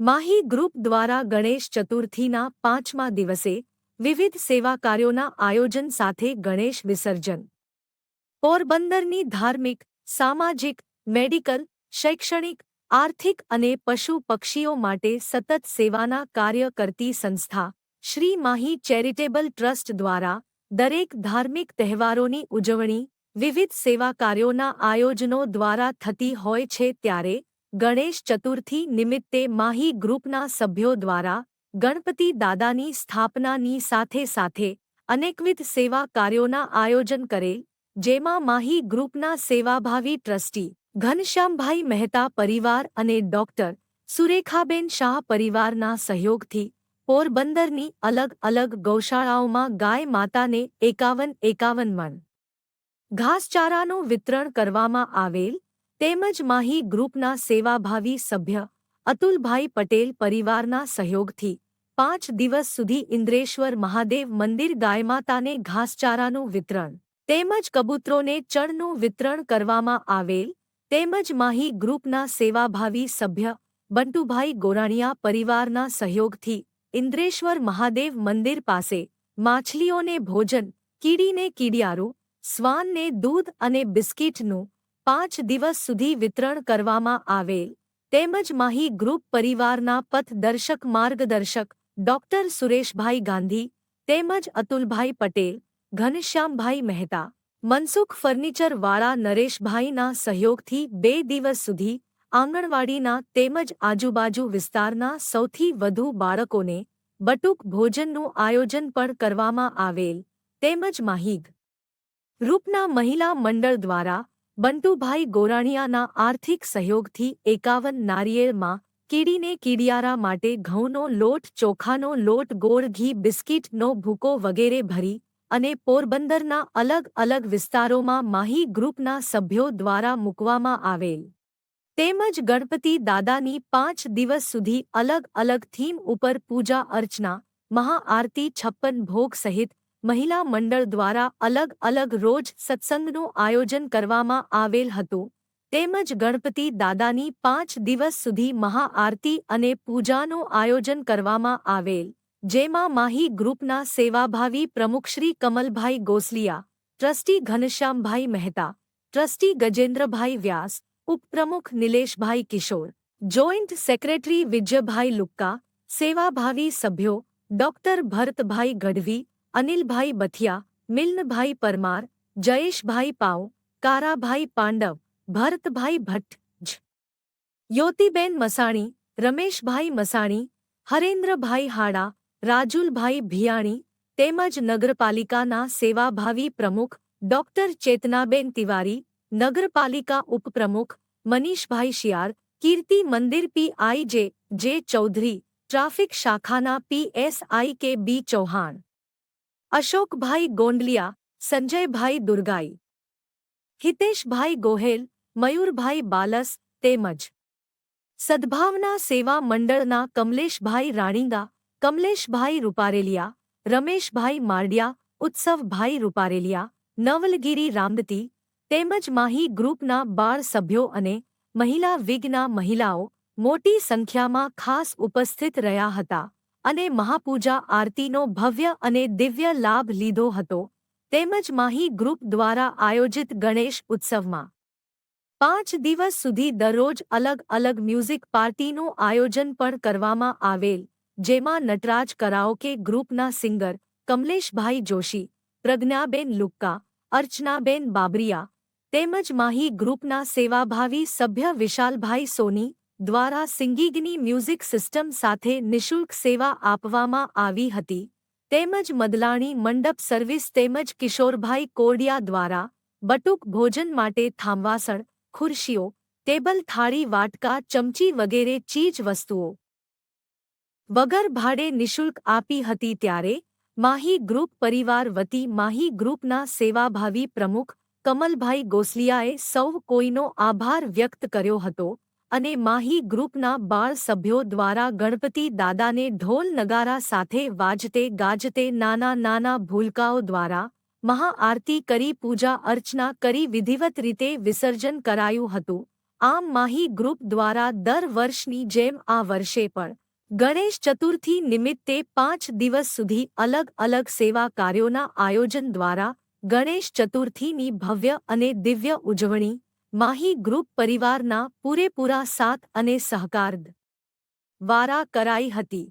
Mahi group દ્વારા ગણેશ ચતુર્થીના પાંચમા દિવસે વિવિધ સેવા કાર્યોના આયોજન સાથે ગણેશ વિસર્જન. પોરબંદરની ધાર્મિક, સામાજિક, મેડિકલ, શૈક્ષણિક, આર્થિક અને પશુ પક્ષીઓ માટે સતત સેવાના કાર્ય કરતી સંસ્થા શ્રી માહી ચેરિટેબલ ટ્રસ્ટ દ્વારા દરેક ધાર્મિક તહેવારોની ઉજવણી વિવિધ સેવા કાર્યોના આયોજનો દ્વારા થતી હોય છે ત્યારે ગણેશ ચતુર્થી નિમિત્તે માહી ગ્રુપના સભ્યો દ્વારા ગણપતિ દાદાની સ્થાપનાની સાથે સાથે અનેકવિધ સેવા કાર્યોના આયોજન કરેલ, જેમાં માહી ગ્રુપના સેવાભાવી ટ્રસ્ટી ઘનશ્યામભાઈ મહેતા પરિવાર અને ડોક્ટર સુરેખાબેન શાહ પરિવારના સહયોગથી પોરબંદરની અલગ અલગ ગૌશાળાઓમાં ગાય માતાને એકાવન એકાવન મણ. ઘાસચારાનું વિતરણ કરવામાં આવેલ તેમજ માહી ગ્રુપના સેવાભાવી સભ્ય, અતુલભાઈ પટેલ પરિવારના સહયોગથી પાંચ દિવસ સુધી ઇન્દ્રેશ્વર મહાદેવ મંદિર ગાયમાતાને ઘાસચારાનું વિતરણ, તેમજ કબૂતરોને ચણનું વિતરણ કરવામાં આવેલ, તેમજ માહી ગ્રુપના સેવાભાવી સભ્ય, બંટુભાઈ ગોરાણીયા પરિવારના સહયોગથી ઇન્દ્રેશ્વર મહાદેવ મંદિર પાસે માછલીઓને ભોજન, કીડીને કીડિયારું શ્વાનને દૂધ અને બિસ્કીટનું પાંચ દિવસ સુધી વિતરણ કરવામાં આવેલ તેમજ માહી ગ્રુપ પરિવારના પથદર્શક, માર્ગદર્શક, ડોક્ટર સુરેશભાઈ ગાંધી, તેમજ અતુલભાઈ પટેલ, ઘનશ્યામભાઈ મહેતા, મનસુખ ફર્નિચરવાળા નરેશભાઈના સહયોગથી બે દિવસ સુધી આંગણવાડીના તેમજ આજુબાજુ વિસ્તારના સૌથી વધુ બાળકોને બટુક ભોજનનું આયોજન પણ કરવામાં આવેલ. તેમજ માહિગ રૂપના મહિલા મંડળ દ્વારા બંટુભાઈ ગોરાણીયાના આર્થિક સહયોગથી એકાવન નારિયેળમાં કીડીને કીડિયારા માટે ઘઉંનો લોટ, ચોખાનો લોટ, ગોળ, ઘી, બિસ્કીટનો ભૂકો વગેરે ભરી અને પોરબંદરના અલગ અલગ વિસ્તારોમાં માહી ગ્રુપના સભ્યો દ્વારા મૂકવામાં આવેલ. તેમજ ગણપતિ દાદાની પાંચ દિવસ સુધી અલગ અલગ થીમ ઉપર પૂજા અર્ચના, મહાઆરતી, છપ્પન ભોગ સહિત મહિલા મંડળ દ્વારા અલગ અલગ રોજ સત્સંગનું આયોજન કરવામાં આવેલ હતું. તેમજ ગણપતિ દાદાની પાંચ દિવસ સુધી મહાઆરતી અને પૂજાનું આયોજન કરવામાં આવેલ. જેમાં માહી ગ્રુપના સેવાભાવી પ્રમુખ શ્રી કમલભાઈ ગોસલિયા, ટ્રસ્ટી ઘનશ્યામભાઈ મહેતા, ટ્રસ્ટી ગજેન્દ્રભાઈ વ્યાસ, ઉપપ્રમુખ નિલેશભાઈ કિશોર, જોઈન્ટ સેક્રેટરી વિજયભાઈ લુક્કા, સેવાભાવી સભ્યો, ડોક્ટર ભરતભાઈ ગઢવી અનિલભાઈ બથિયા, મિલનભાઈ પરમાર, જયેશભાઈ પાઉ, કારાભાઈ પાંડવ, ભરતભાઈ ભટ્ટ જ. યોતિબેન મસાણી, રમેશભાઈ મસાણી, હરેન્દ્રભાઈ હાડા, રાજુલભાઈ ભિયાણી તેમજ નગરપાલિકાના સેવાભાવી પ્રમુખ ડોક્ટર ચેતનાબેન તિવારી, નગરપાલિકા ઉપપ્રમુખ મનીષભાઈ શિયાર કીર્તિ મંદિર પીઆઈ જે જે ચૌધરી, ટ્રાફિક શાખાના પીએસઆઈ કે બી ચૌહાણ. અશોકભાઈ ગોંડલિયા, સંજયભાઈ દુર્ગાઈ, હિતેશભાઈ ગોહેલ, મયુરભાઈ બાલસ તેમજ સદભાવના સેવા મંડળના કમલેશભાઈ રાણીંગા, કમલેશભાઈ રૂપારેલિયા, રમેશભાઈ મારડિયા ઉત્સવભાઈ રૂપારેલિયા, નવલગીરી રામદતી તેમજ માહી ગ્રુપના બાળ સભ્યો અને મહિલા વિગના મહિલાઓ મોટી સંખ્યામાં ખાસ ઉપસ્થિત રહ્યા હતા. અને મહાપૂજા આરતીનો ભવ્ય અને દિવ્ય લાભ લીધો હતો. તેમજ માહી ગ્રુપ દ્વારા આયોજિત ગણેશ ઉત્સવમાં પાંચ દિવસ સુધી દરરોજ અલગ અલગ મ્યુઝિક પાર્ટીનું આયોજન પણ કરવામાં આવેલ, જેમાં નટરાજ કરાઓકે ગ્રુપના સિંગર કમલેશભાઈ જોશી, પ્રજ્ઞાબેન લુક્કા, અર્ચનાબેન બાબરિયા તેમજ માહી ગ્રુપના સેવાભાવી સભ્ય વિશાલભાઈ સોની દ્વારા સિંગિગની મ્યુઝિક સિસ્ટમ સાથે નિઃશુલ્ક સેવા આપવામાં આવી હતી. તેમજ મદલાણી મંડપ સર્વિસ તેમજ કિશોરભાઈ કોડિયા દ્વારા બટુક ભોજન માટે થાંભવાસણ, ખુરશીઓ, ટેબલ થાળી, વાટકા, ચમચી વગેરે ચીજ વસ્તુઓ વગર ભાડે નિઃશુલ્ક આપી હતી ત્યારે માહી ગ્રુપ પરિવાર વતી માહી ગ્રુપના સેવાભાવી પ્રમુખ કમલભાઈ ગોસલિયાએ સૌ કોઈનો આભાર વ્યક્ત કર્યો હતો. અને માહી ગ્રુપના બાળ સભ્યો દ્વારા ગણપતિ દાદાને ઢોલ નગારા સાથે વાજતે ગાજતે નાના નાના ભૂલકાઓ દ્વારા મહાઆરતી કરી પૂજા અર્ચના કરી વિધિવત રીતે વિસર્જન કરાયું હતું. આમ માહી ગ્રુપ દ્વારા દર વર્ષની જેમ આ વર્ષે પણ ગણેશ ચતુર્થી નિમિત્તે પાંચ દિવસ સુધી અલગ અલગ સેવા કાર્યોના આયોજન દ્વારા ગણેશ ચતુર્થીની ભવ્ય અને દિવ્ય ઉજવણી માહી ગ્રુપ પરિવારના પૂરેપૂરા સાથ અને સહકાર દ્વારા કરાઈ હતી.